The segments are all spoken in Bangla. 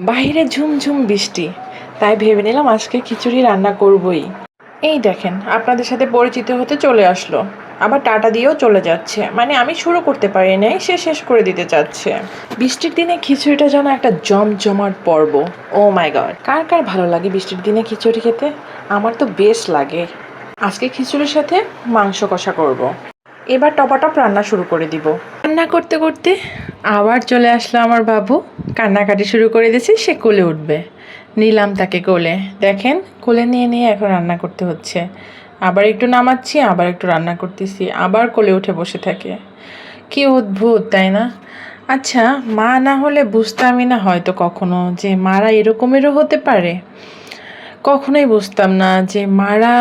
বাইরে ঝুমঝুম বৃষ্টি। তাই ভেবে নিলাম আজকে খিচুড়ি রান্না করবই। এই দেখেন, আপনাদের সাথে পরিচিত হতে চলে আসলো। আবার টাটা দিয়েও চলে যাচ্ছে। মানে আমি শুরু করতে পারি নাই, সে শেষ করে দিতে চাচ্ছে। বৃষ্টির দিনে খিচুড়িটা যেন একটা জমজমাট পর্ব। ও মাই গড। কার কার ভালো লাগে বৃষ্টির দিনে খিচুড়ি খেতে? আমার তো বেশ লাগে। আজকে খিচুড়ির সাথে মাংস কষা করব। এবার টপাটপ রান্না শুরু করে দিব। রান্না করতে করতে আবার চলে আসলো আমার বাবু। কান্নাকাটি শুরু করে দিয়েছে, সে কোলে উঠবে। নিলাম তাকে কোলে। দেখেন, কোলে নিয়ে নিয়ে এখন রান্না করতে হচ্ছে। আবার একটু নামাচ্ছি, আবার একটু রান্না করতেছি, আবার কোলে উঠে বসে থাকে। কি অদ্ভুত, তাই না? আচ্ছা মা না হলে বুঝতামই না হয়তো কখনো যে মারা এরকমেরও হতে পারে। কখনোই বুঝতাম না যে মারা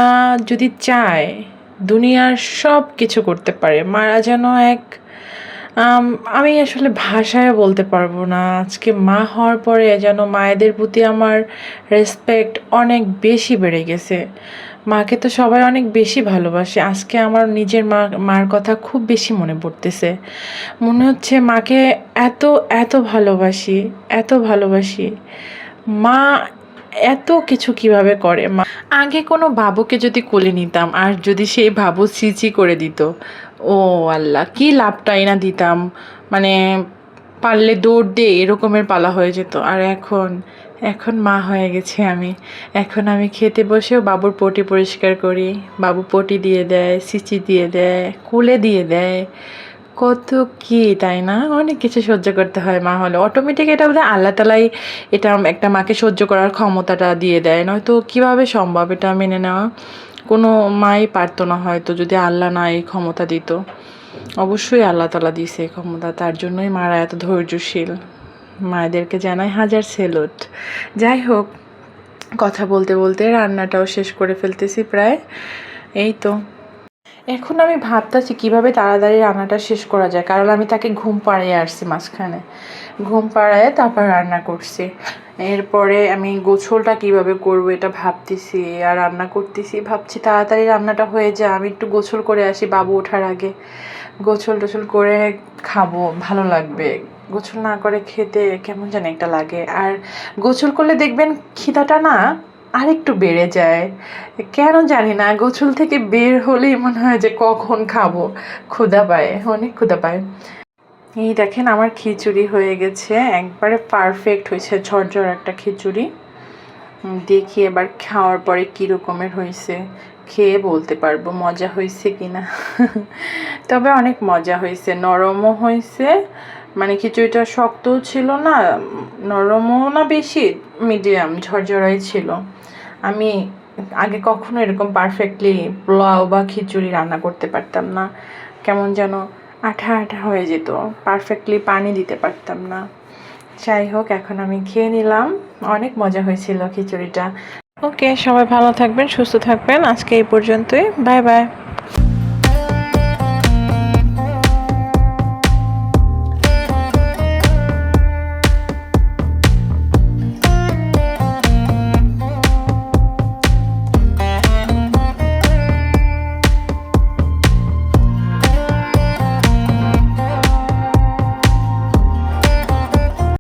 যদি চায়, দুনিয়ার সব কিছু করতে পারে। মারা যেন এক আম, আসলে ভাষায় বলতে পারব না। আজকে মা হওয়ার পরে যেন মায়েদের প্রতি আমার রেসপেক্ট অনেক বেশি বেড়ে গেছে। মাকে তো সবাই অনেক বেশি ভালোবাসে। আজকে আমার নিজের মা মার কথা খুব বেশি মনে পড়তেছে। মনে হচ্ছে মাকে এত এত ভালোবাসি এত ভালোবাসি। মা এত কিছু কীভাবে করে? মা আগে কোনো বাবুকে যদি কোলে নিতাম আর যদি সেই বাবু চিচি করে দিত ও আল্লাহ, কি লাভটাই না দিতাম। মানে পারলে দৌড় দিয়ে এরকমের পালা হয়ে যেত। আর এখন এখন মা হয়ে গেছে আমি। এখন আমি খেতে বসেও বাবুর পটি পরিষ্কার করি। বাবু পটি দিয়ে দেয়, সিচি দিয়ে দেয়, কুলে দিয়ে দেয়। কত কি, তাই না? অনেক কিছু সহ্য করতে হয় মা হলে। অটোমেটিক এটা বোধহয় আল্লাহ তালাই এটা একটা মাকে সহ্য করার ক্ষমতাটা দিয়ে দেয়। নয়তো কীভাবে সম্ভব এটা মেনে নেওয়া? কোনো মাই পারতো না হয়তো যদি আল্লাহ না এই ক্ষমতা দিত। অবশ্যই আল্লাহ তালা দিয়েছে এই ক্ষমতা, তার জন্যই মারা এত ধৈর্যশীল। মায়েদেরকে জানাই হাজার সেলুট। যাই হোক, কথা বলতে বলতে রান্নাটাও শেষ করে ফেলতেছি প্রায়। এই তো। এখন আমি ভাবতেছি কীভাবে তাড়াতাড়ি রান্নাটা শেষ করা যায়, কারণ আমি তাকে ঘুম পাড়িয়ে আসছি মাঝখানে। ঘুম পাড়ায় তারপর রান্না করছি। এরপরে আমি গোছলটা কীভাবে করব এটা ভাবতেছি, আর রান্না করতেছি, ভাবছি তাড়াতাড়ি রান্নাটা হয়ে যায় আমি একটু গোছল করে আসি বাবু ওঠার আগে। গোছল টোছল করে খাব, ভালো লাগবে। গোছল না করে খেতে কেমন জানি একটা লাগে। আর গোছল করলে দেখবেন খিদাটা না আরেকটু বেড়ে যায়। কেন জানি না, গোছল থেকে বের হলেই মনে হয় যে কখন খাব, ক্ষুধা পায়, অনেক ক্ষুধা পায়। এই দেখেন আমার খিচুড়ি হয়ে গেছে, একবারে পারফেক্ট হয়েছে, ঝরঝর একটা খিচুড়ি। দেখি এবার খাওয়ার পরে কী রকমের হয়েছে, খেয়ে বলতে পারব মজা হয়েছে কি না তবে অনেক মজা হয়েছে, নরমও হয়েছে মানে খিচুড়িটা শক্তও ছিল না, নরমও না বেশি মিডিয়াম ঝরঝরাই ছিল। আমি আগে কখনো এরকম পারফেক্টলি পোলাও বা খিচুড়ি রান্না করতে পারতাম না। কেমন যেন আঠা আঠা হয়ে যেত। পারফেক্টলি পানি দিতে পারতাম না। যাই হোক এখন আমি খেয়ে নিলাম। অনেক মজা হয়েছিল খিচুড়িটা। ওকে, সবাই ভালো থাকবেন, সুস্থ থাকবেন। আজকে এই পর্যন্তই। Bye bye.